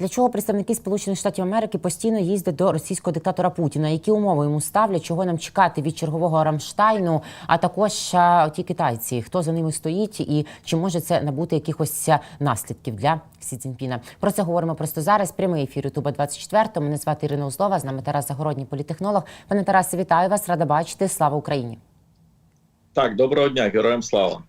Для чого представники Сполучених Штатів Америки постійно їздять до російського диктатора Путіна? Які умови йому ставлять? Чого нам чекати від чергового Рамштайну? А також ті китайці, хто за ними стоїть, і чи може це набути якихось наслідків для Сі Цзіньпіна? Про це говоримо просто зараз. Прямий ефір Ютуба 24 Мене звати Ірина Узлова. З нами Тарас Загородній, політехнолог. Пане Тарасе, вітаю вас. Рада бачити. Слава Україні. Так, доброго дня, героям слава.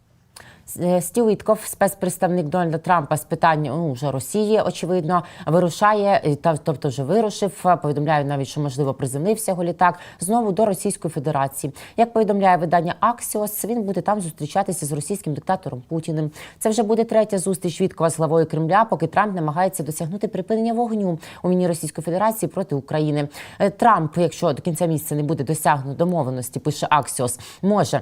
Е, Стів Вітков, спецпредставник Дональда Трампа з питань ну, вже Росії, очевидно, вирушає, е, та тобто вже вирушив. е, Повідомляють навіть, що можливо приземлився його літак знову до Російської Федерації. Як повідомляє видання Аксіос, він буде там зустрічатися з російським диктатором Путіним. Це вже буде третя зустріч Віткова з главою Кремля, поки Трамп намагається досягнути припинення вогню у війні Російської Федерації проти України. Трамп, якщо до кінця місяця не буде досягнуто домовленості, пише Аксіос, може.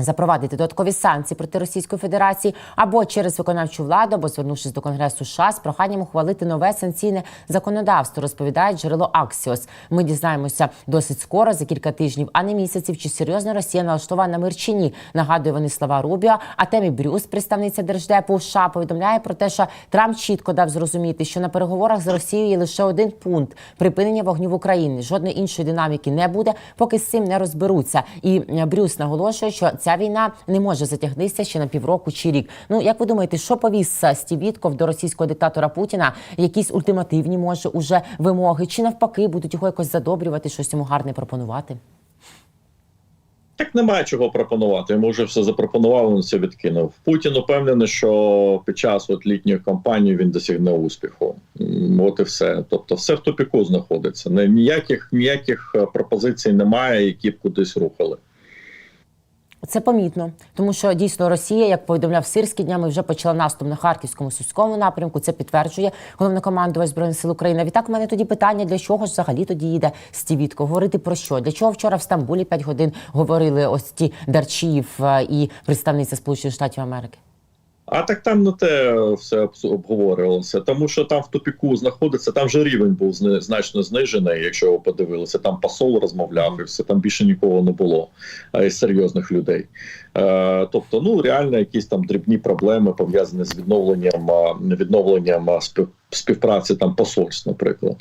Запровадити додаткові санкції проти Російської Федерації або через виконавчу владу, або звернувшись до Конгресу США з проханням ухвалити нове санкційне законодавство, розповідає джерело Аксіос. Ми дізнаємося досить скоро, за кілька тижнів, а не місяців, чи серйозно Росія налаштована на мир чи ні. Нагадує вони слова Рубіо. А темі Брюс, представниця держдепу США, повідомляє про те, що Трамп чітко дав зрозуміти, що на переговорах з Росією є лише один пункт припинення вогню в Україні. Жодної іншої динаміки не буде, поки з цим не розберуться. І е, Брюс наголошує, що ця війна не може затягнутися ще на півроку чи рік. Ну як ви думаєте, що повіз е, Стів Вітков до російського диктатора Путіна? Якісь ультимативні може уже вимоги, чи навпаки будуть його якось задобрювати, щось йому гарне пропонувати? Так немає чого пропонувати. Йому вже все запропонували, він все відкинув. Путін упевнений, що під час от літньої кампанії він досягне успіху. От і все. Тобто, все в тупіку знаходиться. Ніяких ніяких е, пропозицій немає, які б кудись рухали. Це помітно, тому що дійсно Росія, як повідомляв Сирські днями, вже почала наступ на харківському сільському напрямку. Це підтверджує головнокомандувач збройних сил України. Відтак, у мене тоді питання: для чого ж взагалі тоді їде Стівітко? Говорити про що? Для чого вчора в Стамбулі 5 годин говорили ось ті Дарчиїв е, і представниця Сполучених Штатів Америки? А так там не те все обговорювалося, тому що там в тупіку знаходиться, там вже рівень був значно знижений. Якщо ви подивилися, там посол розмовляв і все там більше нікого не було із серйозних людей. Е, тобто, ну реально якісь там дрібні проблеми пов'язані з відновленням відновленням співпраці там посольств, наприклад.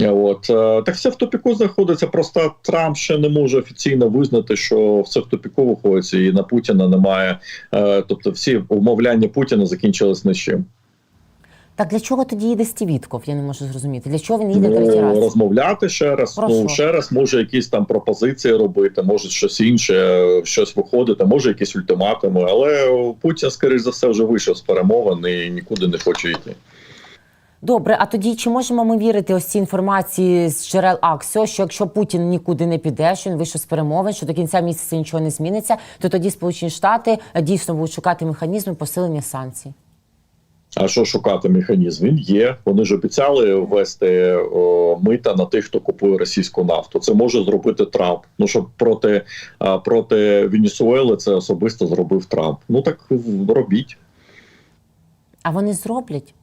Е, От е, так все в тупіку знаходиться. Просто Трамп ще не може офіційно визнати, що все в тупіку виходить, і на Путіна немає. е, Тобто, всі умовляння Путіна закінчились нічим. Так для чого тоді їде Стівітков? Я не можу зрозуміти. Для чого він їде Ну, третій раз? розмовляти ще раз. Про ну ще раз може якісь там пропозиції робити, може щось інше, щось виходити, може якісь ультиматуми. Але Путін, скоріш за все, вже вийшов з перемовин і нікуди не хоче йти. Добре, а тоді чи можемо ми вірити ось цій інформації з джерел Аксіо, що якщо Путін нікуди не піде, що він вийшов з перемовин, що до кінця місяця нічого не зміниться, то тоді Сполучені Штати е, дійсно будуть шукати механізми посилення санкцій. А що шукати механізм? Він є. Вони ж обіцяли ввести о, мита на тих, хто купує російську нафту. Це може зробити Трамп. Ну щоб проти, проти Венесуели це особисто зробив Трамп. Ну так робіть. А вони зроблять.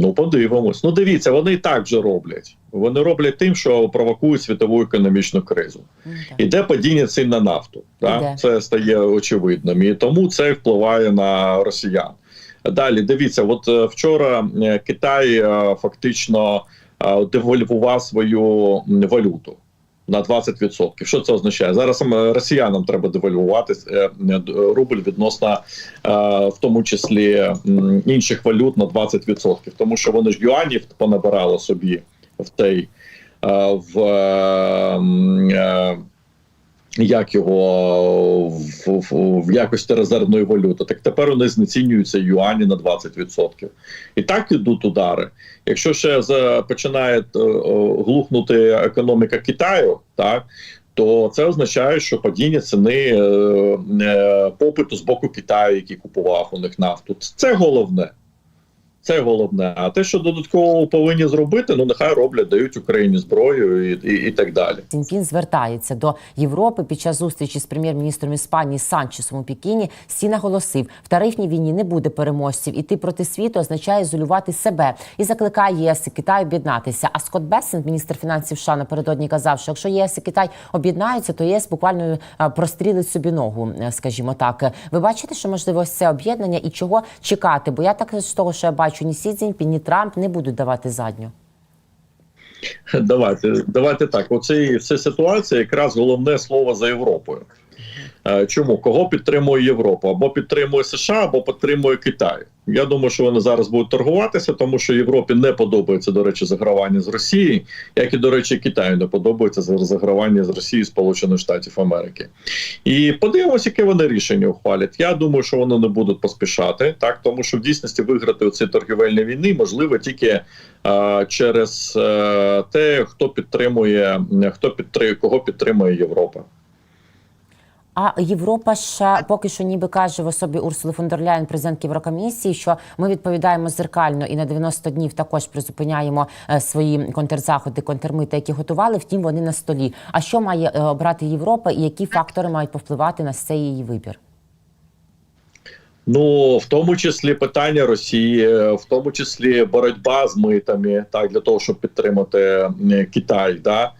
Ну, подивимось. Ну, дивіться, вони і так вже роблять. Вони роблять тим, що провокують світову економічну кризу. Ну. Іде падіння цін на нафту. Так? Це стає очевидним. І тому це впливає на росіян. Далі дивіться, от е, вчора е, Китай е, фактично девальвував свою валюту. На 20%. Що це означає? Зараз е, росіянам треба девальвувати е, е, рубль відносно, е, в тому числі інших валют на 20%. Тому що вони ж юанів понабирали собі в цей в, як його в, в, в якості резервної валюти. Так тепер вони знецінюються юані на 20%. І так ідуть удари. Якщо ще за, починає е, е, глухнути економіка Китаю, так. То це означає, що падіння ціни е, е, попиту з боку Китаю, який купував у них нафту. Це головне. Це головне. А те, що додатково повинні зробити, ну нехай роблять, дають Україні зброю і, і, і так далі. Цінпін звертається до Європи під час зустрічі з прем'єр-міністром Іспанії Санчесом у Пекіні. Сі наголосив, в тарифній війні не буде переможців. Іти проти світу означає ізолювати себе і закликає ЄС і Китай об'єднатися. А Скотт Бессент, міністр фінансів США, напередодні казав, що якщо ЄС і Китай об'єднаються, то ЄС буквально е, прострілить собі ногу, е, скажімо так. Ви бачите, що можливо це об'єднання і чого чекати? Бо я так з того, що я бачу бачу, ні Сі Цзіньпін, ні Трамп не будуть давати задню. Давайте, давайте так. Оце ця ситуація якраз головне слово за Європою. Е, Чому кого підтримує Європа? Або підтримує США, або підтримує Китай. Я думаю, що вони зараз будуть торгуватися, тому що Європі не подобається, до речі, загравання з Росії, як і до речі, Китаю не подобається за- загравання з Росії Сполучених Штатів Америки. І подивимося, яке вони рішення ухвалять. Я думаю, що вони не будуть поспішати, так тому що в дійсності виграти у цій торгівельній війни можливо тільки е, через е, те, хто підтримує, хто підтримує, кого підтримує Європа. А Європа ще поки що ніби каже в особі Урсули фон дер Ляєн, президент Єврокомісії, що ми відповідаємо зеркально і на 90 днів також призупиняємо е, свої контрзаходи, контрмити, які готували. Втім, вони на столі. А що має е, обрати Європа, і які фактори мають повпливати на цей її вибір? Ну в тому числі питання Росії, е, в тому числі боротьба з митами, так для того, щоб підтримати е, Китай, да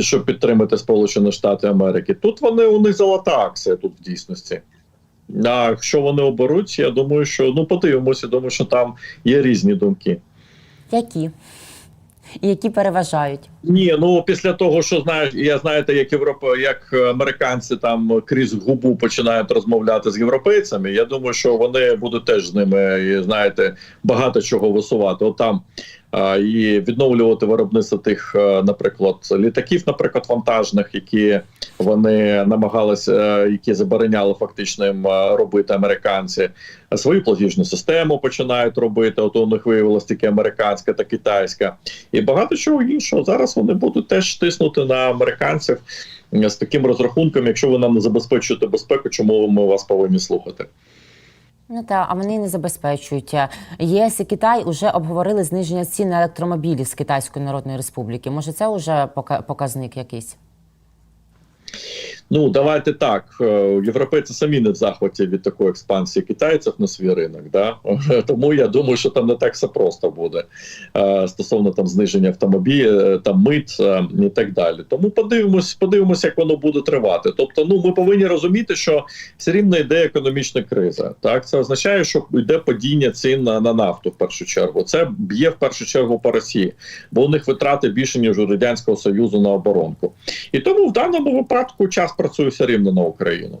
щоб підтримати Сполучені Штати Америки. Тут вони у них золота акція тут в дійсності. А якщо вони оберуть, я думаю, що ну подивимося, думаю, що там є різні думки. Які? Які переважають? Ні, ну після того, що знаєш, я знаєте, як Європа, як американці там крізь губу починають розмовляти з європейцями. Я думаю, що вони будуть теж з ними і, знаєте, багато чого висувати. От там а, і відновлювати виробництво тих, е, наприклад, літаків, наприклад, вантажних, які вони намагалися, е, які забороняли фактично е, робити американці. Свою платіжну систему починають робити. От у них виявилось тільки американська та китайська, і багато чого іншого. Зараз вони будуть теж тиснути на американців е, з таким розрахунком. Якщо ви нам не забезпечуєте безпеку, чому ми вас повинні слухати? Ну та а вони не забезпечують. ЄС і Китай вже обговорили зниження цін на електромобілі з Китайської Народної Республіки. Може, це вже показник якийсь? Ну давайте так. е, Європейці самі не в захваті від такої експансії китайців на свій ринок. Да? Тому я думаю, що там не так все просто буде е, стосовно там зниження автомобілів, там мит е, і так далі. Тому подивимось, подивимось, як воно буде тривати. Тобто, ну ми повинні розуміти, що все рівно йде економічна криза. Так це означає, що йде падіння цін на, на нафту в першу чергу. Це б'є в першу чергу по Росії, бо у них витрати більше ніж у радянського союзу на оборонку. І тому в даному випадку час працює все рівно на Україну.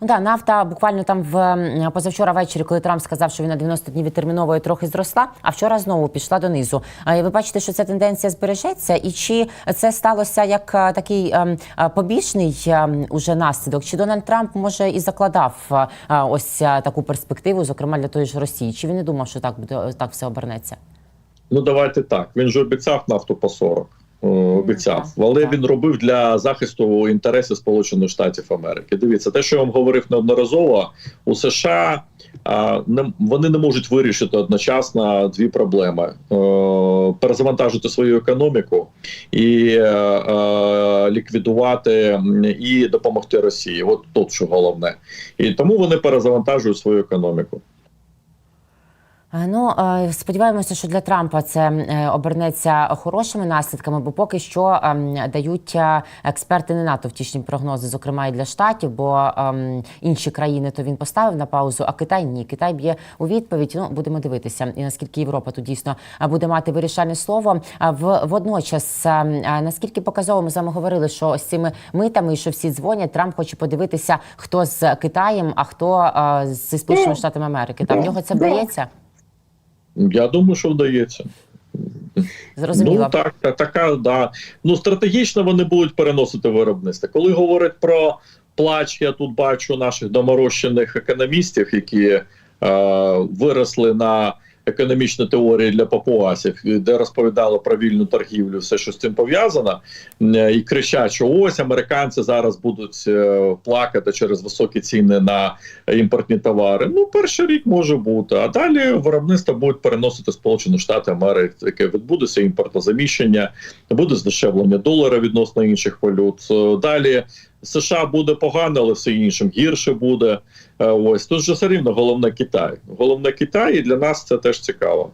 Ну да, нафта буквально там в позавчора ввечері, коли Трамп сказав, що він на 90 днів відтерміновує, трохи зросла, а вчора знову пішла донизу. І ви бачите, що ця тенденція збережеться, і чи це сталося як е, такий ем, е, побічний уже наслідок? Чи Дональд Трамп може і закладав е, е, ось е, таку перспективу, зокрема для тої ж Росії? Чи він не думав, що так буде так все обернеться? Ну давайте так. Він же обіцяв нафту по 40. Обіцяв, але він робив для захисту інтересів Сполучених Штатів Америки. Дивіться, те, що я вам говорив неодноразово, у США не вони не можуть вирішити одночасно дві проблеми: перезавантажити свою економіку і е, е, ліквідувати і допомогти Росії. От тут що головне, і тому вони перезавантажують свою економіку. Е, Ну е, сподіваємося, що для Трампа це е, обернеться хорошими наслідками, бо поки що ем, дають експерти не надто втішні прогнози, зокрема і для штатів, бо ем, інші країни то він поставив на паузу, а Китай ні. Китай б'є у відповідь. Ну будемо дивитися, і наскільки Європа тут дійсно буде мати вирішальне слово. В водночас, е, е, наскільки показово ми з вами говорили, що з цими митами, що всі дзвонять, Трамп хоче подивитися, хто з Китаєм, а хто зі Сполученими Штатами Америки. Там в нього це вдається. Я думаю, що вдається. Зрозуміло. Ну так, так, така да. Ну стратегічно вони будуть переносити виробництво. Коли говорять про плач, я тут бачу наших доморощених економістів, які е, виросли на економічні теорії для папуасів, де розповідали про вільну торгівлю, все що з цим пов'язано, е, і кричать, що ось американці зараз будуть е, плакати через високі ціни на імпортні товари. Ну, перший рік може бути. А далі виробництво будуть переносити Сполучені Штати Америки, яке відбудеться імпортозаміщення, буде здешевлення долара відносно інших валют. Е, Далі США буде погано, але все іншим гірше буде. Е, Ось тут же все рівно головне Китай. Головне Китай, і для нас це теж цікаво.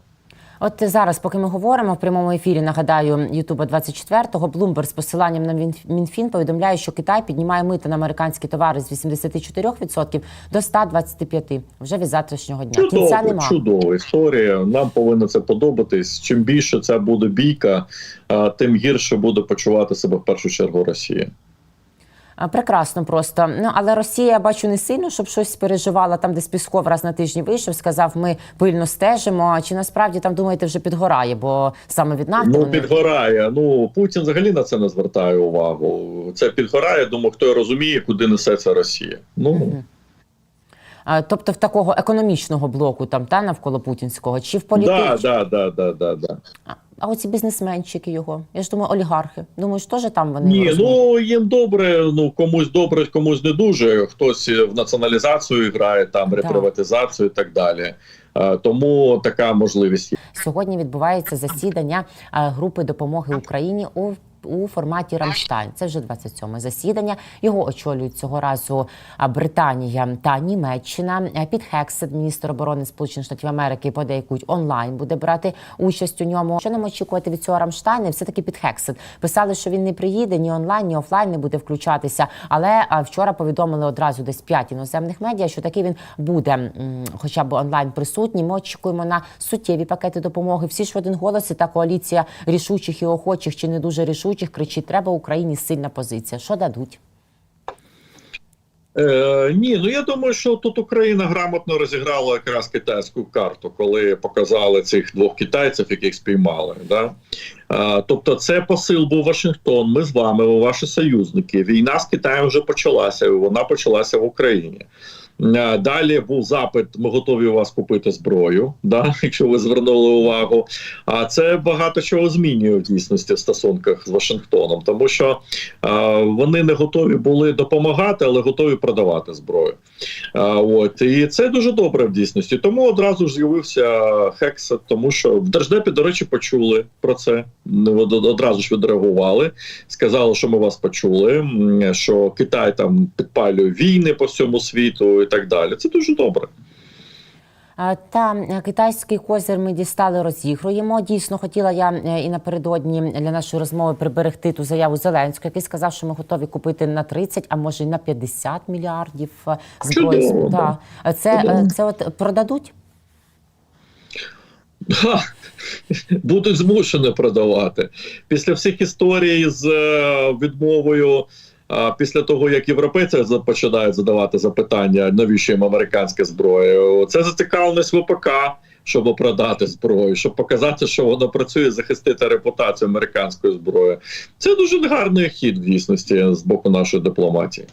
От зараз, поки ми говоримо в прямому ефірі, нагадаю, Ютуба 24-го, Bloomberg з посиланням на Мін- Мінфін повідомляє, що Китай піднімає мити на американські товари з 84% до 125% вже від завтрашнього дня. Кінця Чудово, нема. чудова історія. Нам повинно це подобатись. Чим більше це буде бійка, тим гірше буде почувати себе в першу чергу Росія. Прекрасно просто. Ну але Росія я бачу не сильно, щоб щось переживала. Там, десь Пісков раз на тижні вийшов, сказав, ми пильно стежимо. Чи насправді там думаєте, вже підгорає? Бо саме від нафти Ну вони- підгорає. Ну Путін взагалі на це не звертає увагу. Це підгорає. Думаю, хто розуміє, куди несе це Росія. Ну. А, тобто в такого економічного блоку, там та навколо путінського, чи в політичному? да, да, да, да, да, да. А- оці бізнесменчики його. Я ж думаю, олігархи. Думаю, що ж там вони Ні, розуміють? ну їм добре. Ну комусь добре, комусь не дуже. Хтось в націоналізацію грає, там Так. реприватизацію і так далі. Тому така можливість. Сьогодні відбувається засідання групи допомоги Україні у. У форматі Рамштайн це вже 27-ме засідання. Його очолюють цього разу Британія та Німеччина. Під Хексет, міністр оборони Сполучених Штатів Америки, подейкують онлайн буде брати участь у ньому. Що нам очікувати від цього Рамштайна? Все таки під Хексет писали, що він не приїде ні онлайн, ні офлайн не буде включатися. Але вчора повідомили одразу десь п'ять іноземних медіа, що таки він буде, хоча б онлайн присутній. Ми очікуємо на суттєві пакети допомоги. Всі ж в один голос і та коаліція рішучих і охочих чи не дуже рішучих кричить: треба Україні сильна позиція. Що дадуть? Е, ні, ну я думаю, що тут Україна грамотно розіграла якраз китайську карту, коли показали цих двох китайців, яких спіймали. Да? Е, тобто, це посил був Вашингтон. Ми з вами, ви ваші союзники. Війна з Китаєм вже почалася, і вона почалася в Україні. Е, Далі був запит: ми готові у вас купити зброю, да, якщо ви звернули увагу. А це багато чого змінює в дійсності в стосунках з Вашингтоном, тому що е, вони не готові були допомагати, але готові продавати зброю. Е, от і це дуже добре в дійсності. Тому одразу ж з'явився Хексет, тому що в Держдепі, до речі, почули про це. Од- Одразу ж відреагували. Сказали, що ми вас почули, що Китай там підпалює війни по всьому світу так далі. Це дуже добре. Та е, китайський козир ми дістали, розігруємо. Дійсно, хотіла я е, і напередодні для нашої розмови приберегти ту заяву Зеленського, який сказав, що ми готові купити на 30, а може й на 50 мільярдів е, зброї. Чудово. Е, Це, Чудово. це от продадуть? Ха! Будуть змушені продавати. Після всіх історій з відмовою, після того, як європейці починають задавати запитання, навіщо їм американська зброя, це зацікавленість ВПК, щоб продати зброю, щоб показати, що воно працює, захистити репутацію американської зброї. Це дуже гарний хід в дійсності з боку нашої дипломатії.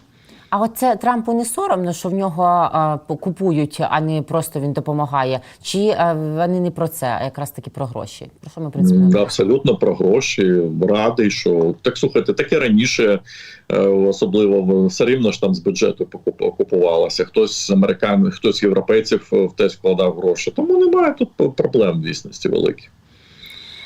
А от це Трампу не соромно, що в нього е, купують, а не просто він допомагає. Чи е, вони не про це, а якраз таки про гроші? Про що ми принципі Абсолютно про гроші. Радий, що так слухайте, таке раніше, е, особливо все рівно ж там з бюджету купувалося. Хтось з американ, хтось з європейців е, теж вкладав гроші. Тому немає тут проблем в дійсності великих.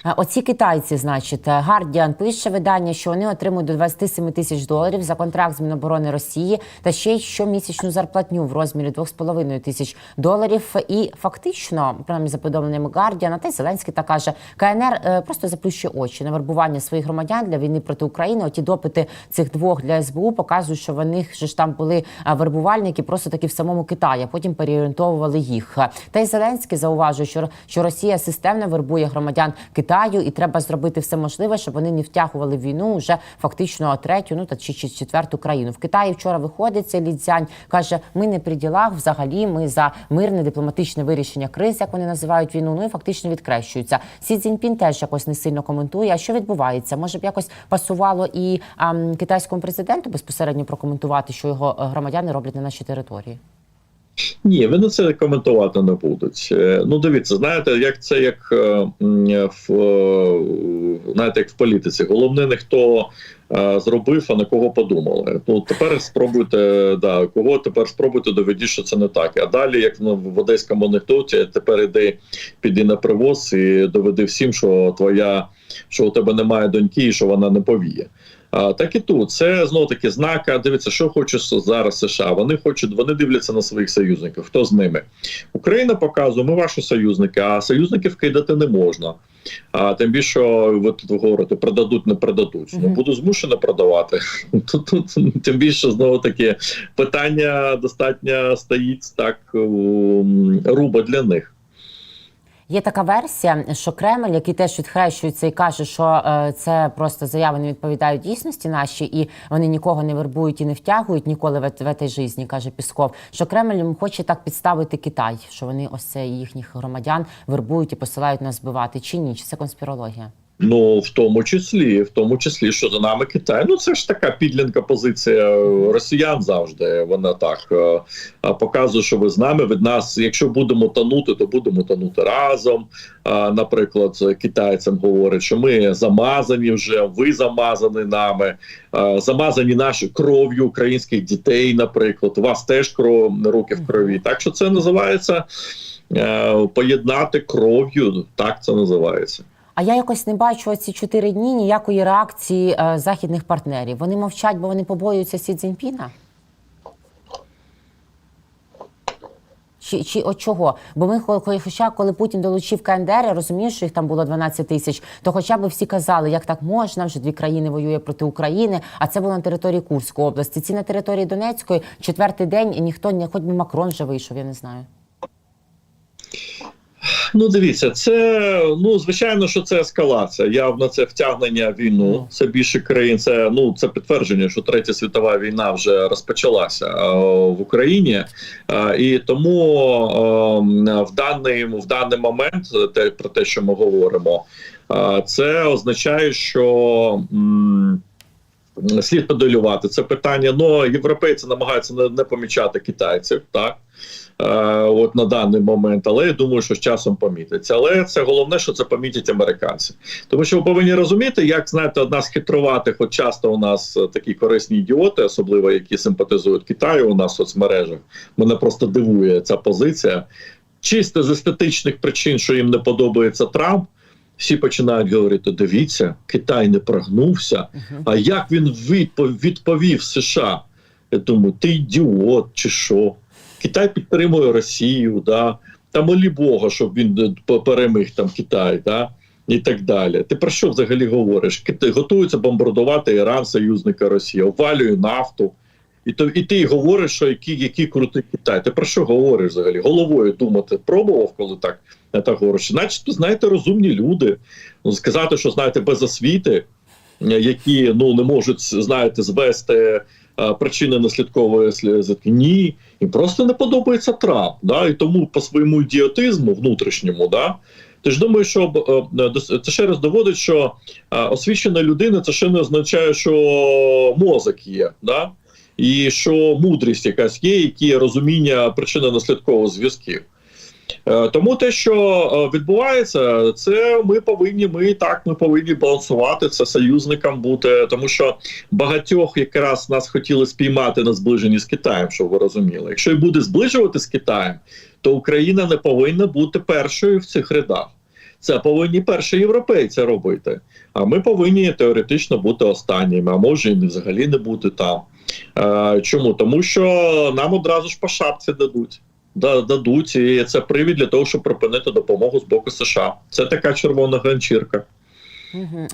Е, Оці китайці, значить, Гардіан пише видання, що вони отримують до 27 тисяч доларів за контракт з Міноборони Росії та ще й щомісячну зарплатню в розмірі 2,5 тисяч доларів. І фактично, принаймні за повідомленнями Гардіана, та й Зеленський так каже, КНР е, просто заплющує очі на вербування своїх громадян для війни проти України. Оті допити цих двох для СБУ показують, що в них ж там були е, вербувальники просто таки в самому Китаї, а потім переорієнтовували їх. Та й Зеленський зауважує, що Росія системно вербує громадян Китаю, і треба зробити все можливе, щоб вони не втягували війну вже фактично третю, ну та чи, чи четверту країну. В Китаї вчора виходить цей Лідзянь, каже: ми не при ділах, взагалі ми за мирне дипломатичне вирішення криз, як вони називають війну. Ну і фактично відкрещуються. Сі Цзіньпін теж якось не сильно коментує. А що відбувається? Може б якось пасувало і ам, китайському президенту безпосередньо прокоментувати, що його е, громадяни роблять на нашій території. Ні, вони це коментувати не будуть. Е, Ну, дивіться, знаєте, як це як е, в е, знаєте, як в політиці. Головне не хто зробив, а на кого подумали. Ну тепер спробуйте, да, кого тепер спробуйте доведіть, що це не так. А далі, як ну, в одеському анекдоті, тепер іди, піди на привоз і доведи всім, що твоя, що у тебе немає доньки, і що вона не повіє. Так і тут це знову таки знака. Дивіться, що хоче зараз США. Вони хочуть, вони дивляться на своїх союзників. Хто з ними? Україна показує, ми ваші союзники, а союзників кидати не можна. А тим більше ви тут говорите, продадуть, не продадуть. Ну буду змушено продавати. Тут, тут тим більше знову таки питання достатньо стоїть так руба для них. Є така версія, що Кремль, який теж відхрещується і каже, що е, це просто заяви не відповідають дійсності наші, і вони нікого не вербують і не втягують ніколи в, в цій житті, каже Пісков. Що Кремль хоче так підставити Китай, що вони ось це їхніх громадян вербують і посилають нас збивати. Чи ні? Чи це конспірологія? Ну, в тому числі, в тому числі, що за нами Китай. Ну це ж така підлінка позиція росіян завжди. Вона так е, показує, що ви з нами від нас. Якщо будемо тонути, то будемо тонути разом. Наприклад, китайцям говорять, що ми замазані вже, ви замазані нами, замазані наші кров'ю українських дітей. Наприклад, у вас теж кров руки в крові. Так що це називається е, поєднати кров'ю. Так це називається. А я якось не бачу ці чотири дні ніякої реакції е, західних партнерів. Вони мовчать, бо вони побоюються Сі Цзіньпіна? Чи, чи от чого? Бо ми, хо- хо- хоча коли Путін долучив КНДР, я розумію, що їх там було 12 тисяч, то хоча б всі казали, як так можна, вже дві країни воює проти України, а це було на території Курської області. Ці на території Донецької четвертий день ніхто не хоч би Макрон вже вийшов, я не знаю. Ну, дивіться, це ну звичайно, що це ескалація. Явно це втягнення в війну. Ну. Це більше країн. Це ну це підтвердження, що третя світова війна вже розпочалася е, в Україні, Е, і тому е, в даний в даний момент, те про те, що ми говоримо, е, це означає, що. м, Слід подолювати це питання. Ну європейці намагаються не, не помічати китайців, так от на даний момент. Але я думаю, що з часом помітиться. Але це головне, що це помітять американці. Тому що ви повинні розуміти, як знаєте, одна з хитруватих, от часто у нас е, такі корисні ідіоти, особливо які симпатизують Китаю у нас в соцмережах. Мене просто дивує ця позиція. Чисто з естетичних причин, що їм не подобається Трамп. Всі починають говорити: дивіться, Китай не прогнувся. А як він відпов- відповів США? Я думаю, ти ідіот чи що? Китай підтримує Росію, да? та молі Бога, щоб він е, переміг там Китай, да? і так далі. Ти про що взагалі говориш? Китай готується бомбардувати Іран, союзника Росії, обвалює нафту. І то і ти говориш, що який, який крутий Китай. Ти про що говориш взагалі? Головою думати пробував, коли так, так говориш. Начебто, знаєте, розумні люди. Ну, сказати, що знаєте, без освіти, е, які ну не можуть знаєте, звести причини наслідкової. Ні, їм просто не подобається Трамп. Да? І тому по своєму ідіотизму внутрішньому, да. Ти ж думаєш, що е, е, це ще раз доводить, що е, освічена людина це ще не означає, що мозок є, да? і що мудрість якась є, які є розуміння причинно-наслідкових зв'язків. Е, Тому те, що е, відбувається, це ми повинні. Ми так ми повинні балансувати це союзникам бути, тому що багатьох якраз нас хотіли спіймати на зближенні з Китаєм, щоб ви розуміли. Якщо і буде зближувати з Китаєм, то Україна не повинна бути першою в цих рядах. Це повинні перші європейці робити. А ми повинні теоретично бути останніми, а може і взагалі не бути там. Е, чому? Тому що нам одразу ж по шапці дадуть. Да- Дадуть, і це привід для того, щоб припинити допомогу з боку США. Це така червона ганчірка.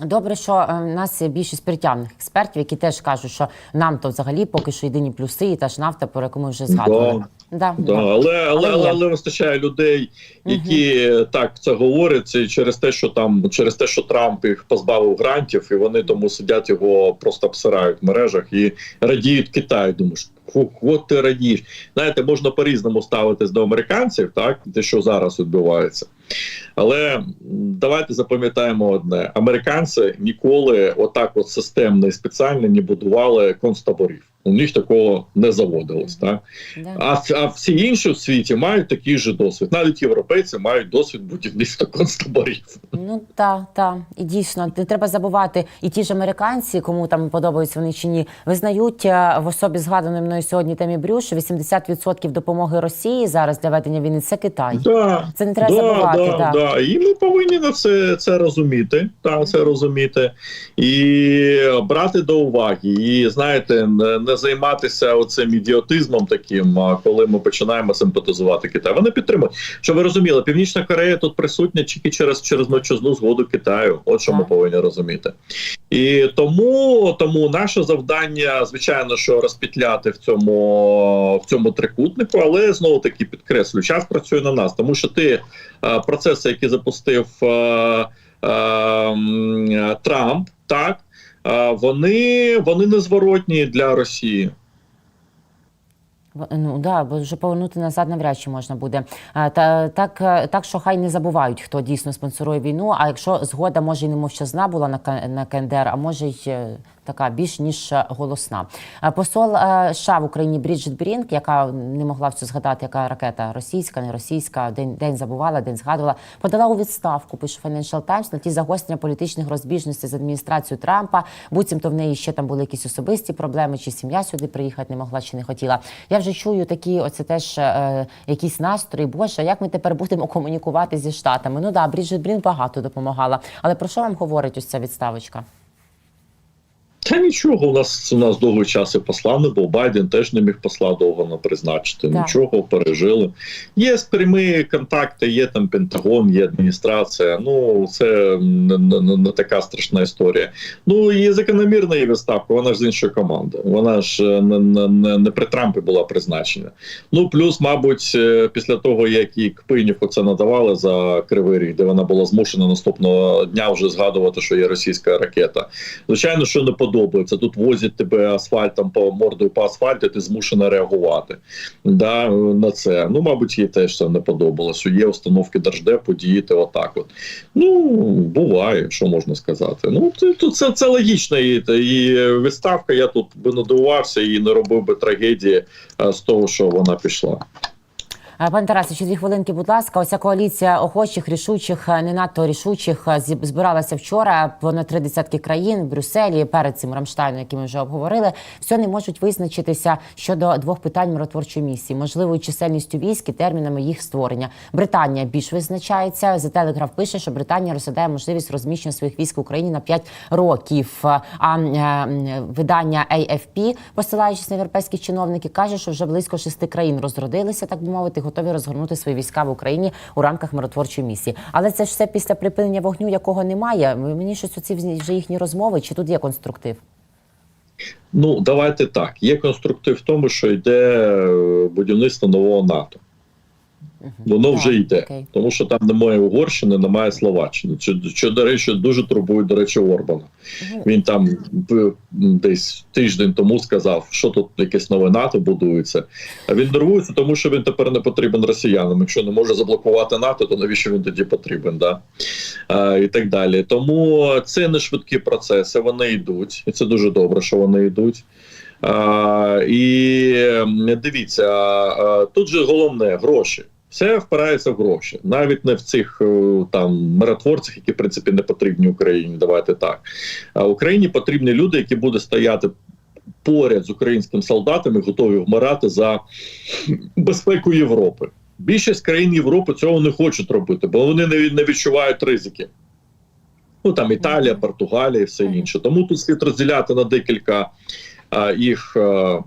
Добре, що е, в нас є більшість притягних експертів, які теж кажуть, що нам то взагалі поки що єдині плюси, і та ж нафта, про яку ми вже згадували. Да. Да, да. але, але, Але але, але вистачає людей, які так це говорять і через те, що там через те, що Трамп їх позбавив грантів, і вони тому сидять його просто обсирають в мережах і радіють Китаю. Думаєш, «Ху, от ти радієш. Знаєте, можна по-різному ставитись до американців, так те, що зараз відбувається. Але давайте запам'ятаємо одне: американці ніколи отак, от системно і спеціально не будували концтаборів. У них такого не заводилось. Так? Да. А, а всі інші в світі мають такий же досвід. Навіть європейці мають досвід будівництва концтаборів. Ну так, так. І дійсно, не треба забувати, і ті ж американці, кому там подобаються вони чи ні, визнають е, в особі згаданої мною сьогодні темі Брюш, що 80% допомоги Росії зараз для ведення війни це Китай. Да, Це не треба да, забувати. Да, да. да. І ми повинні на це, це розуміти. Та, це розуміти. І брати до уваги. І знаєте, не, не займатися оцим ідіотизмом таким, коли ми починаємо симпатизувати Китай. Вони підтримують. Щоб ви розуміли, Північна Корея тут присутня тільки через, через мовчазну згоду Китаю. От що ми повинні розуміти. І тому, тому наше завдання, звичайно, що розпітляти в цьому в цьому трикутнику, але знову таки підкреслю, час працює на нас, тому що ти е, процеси, які запустив е, е, Трамп, так вони, вони незворотні для Росії. Ну да, бо вже повернути назад навряд чи можна буде. Та так, е, так що хай не забувають, хто дійсно спонсорує війну. А якщо згода може і не мовчазна була на на КНДР, а може й е, така більш ніж е, голосна. Посол е, США в Україні Бріджит Брінк, яка не могла все згадати, яка ракета російська, не російська, день день забувала, день згадувала, подала у відставку. Пише Financial Times, на ті загострення політичних розбіжностей з адміністрацією Трампа. Буцімто в неї ще там були якісь особисті проблеми, чи сім'я сюди приїхати не могла, чи не хотіла. Я вже чую такі, оце теж е, якісь настрої. Боже, як ми тепер будемо комунікувати зі штатами? Ну да, Бріджит Брін багато допомагала. Але про що вам говорить ось ця відставочка? Та нічого, у нас у нас довгий час і посла не був. Байден теж не міг посла довго не призначити. Так. Нічого пережили. Є прямі контакти, є там Пентагон, є адміністрація. Ну це не, не, не- не така страшна історія. Ну і закономірна її відставка. Вона ж з іншої команди. Вона ж е, не, не, не, не при Трампі була призначена. Ну плюс, мабуть, е, після того як їй Кпинів оце надавали за кривий ріг, де вона була змушена наступного дня вже згадувати, що є російська ракета. Звичайно, що не подобається. Тут возять тебе асфальтом по мордою по асфальту, ти змушена реагувати да, на це. Ну, мабуть, їй теж це не подобалось. Є установки держдепу діяти отак. От. Ну, буває, що можна сказати. Ну, це, це, це, логічно. І, і відставка, я тут би надивувався і не робив би трагедії е, з того, що вона пішла. Е, Пане Тарасе, ще дві хвилинки, будь ласка. Оця коаліція охочих, рішучих, е, не надто рішучих е, збиралася вчора понад три десятки країн в Брюсселі перед цим Рамштайном, який ми вже обговорили. Все не можуть визначитися щодо двох питань миротворчої місії, можливою чисельністю військ і термінами їх створення. Британія більш визначається. The Telegraph пише, що Британія розглядає можливість розміщення своїх військ в Україні на 5 років. А видання AFP, посилаючись на європейських чиновників, каже, що вже близько шести країн розродилися, так би мовити, готові розгорнути свої війська в Україні у рамках миротворчої місії. Але це ж все після припинення вогню, якого немає. Мені щось оці вже їхні розмови, чи тут є конструктив? Ну, давайте так. Є конструктив в тому, що йде е, будівництво нового НАТО. Воно Так, вже йде, окей. тому що там немає Угорщини, немає Словаччини. Що, що до речі, дуже турбує, до речі, Орбана. Ну, Він там десь тиждень тому сказав, що тут якесь нове НАТО будується. А він нервується, тому що він тепер не потрібен росіянам. Якщо не може заблокувати НАТО, то навіщо він тоді потрібен? Да? А, і так далі. Тому це не швидкі процеси, вони йдуть, і це дуже добре, що вони йдуть. А, і дивіться, а, тут же головне гроші. Все впирається в гроші, навіть не в цих е, там миротворцях, які в принципі не потрібні Україні. Давайте так. А Україні потрібні люди, які будуть стояти поряд з українськими солдатами, готові вмирати за безпеку Європи. Більшість країн Європи цього не хочуть робити, бо вони не, відчувають ризики. Ну там Італія, Португалія і все інше. Тому тут слід розділяти на декілька а, їх а, м,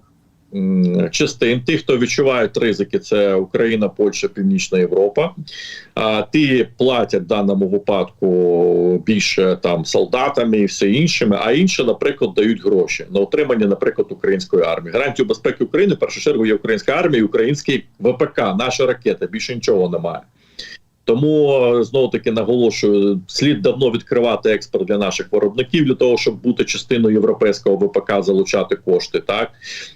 частин. Ті, хто відчувають ризики, це Україна, Польща, Північна Європа. А ті платять в даному випадку більше там солдатами і все іншими, а інші, наприклад, дають гроші на отримання, наприклад, української армії. Гарантію безпеки України в першу чергу є українська армія, і український ВПК, наша ракета. Більше нічого немає. Тому знову таки наголошую, слід давно відкривати експорт для наших виробників для того, щоб бути частиною європейського ВПК, залучати кошти, так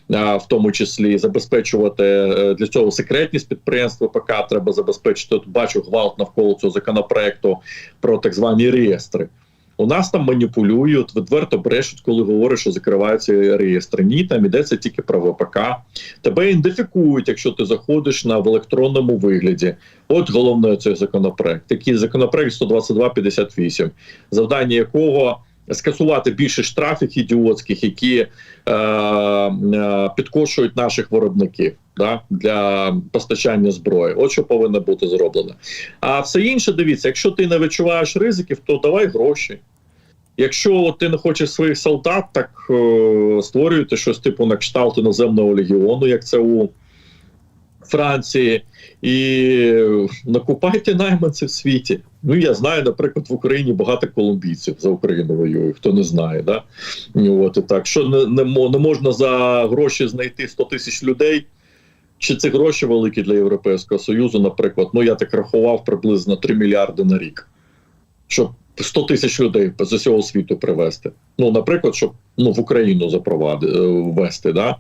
в тому числі забезпечувати е, для цього секретність підприємств ВПК. Треба забезпечити. Тут бачу гвалт навколо цього законопроекту про так звані реєстри. У нас там маніпулюють, відверто брешуть, коли говорять, що закриваються реєстри. Ні, там йдеться тільки про ВПК. Тебе ідентифікують, якщо ти заходиш на в електронному вигляді. От головне цей законопроект. Такий законопроект 122.58, завдання якого скасувати більше штрафів ідіотських, які е, е, підкошують наших виробників да, для постачання зброї. От що повинно бути зроблено. А все інше, дивіться, якщо ти не відчуваєш ризиків, то давай гроші. Якщо ти не хочеш своїх солдат, так е, створюйте щось типу на кшталт іноземного легіону, як це у Франції, і накупайте найманців в світі. Ну я знаю, наприклад, в Україні багато колумбійців за Україну воює, хто не знає, да от і так. Що не, не можна за гроші знайти 100 тисяч людей. Чи це гроші великі для Європейського Союзу, наприклад? Ну я так рахував приблизно 3 мільярди на рік, щоб 100 тисяч людей з усього світу привезти. Ну, наприклад, щоб ну, в Україну запровадити ввести. Да?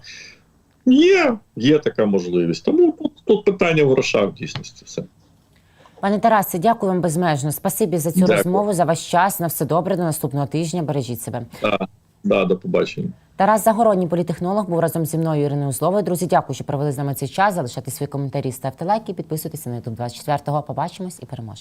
Є, є така можливість. Тому тут, тут питання в грошах в дійсності. Все. Пане Тарасе, дякую вам безмежно. Спасибі за цю Дякую. розмову, за ваш час. На все добре. До наступного тижня. Бережіть себе. Да, да, до побачення. Тарас Загородній, політехнолог, був разом зі мною Іриною Зловою. Друзі, дякую, що провели з нами цей час. Залишайте свої коментарі, ставте лайки, підписуйтесь на YouTube 24-го. Побачимось і переможемо.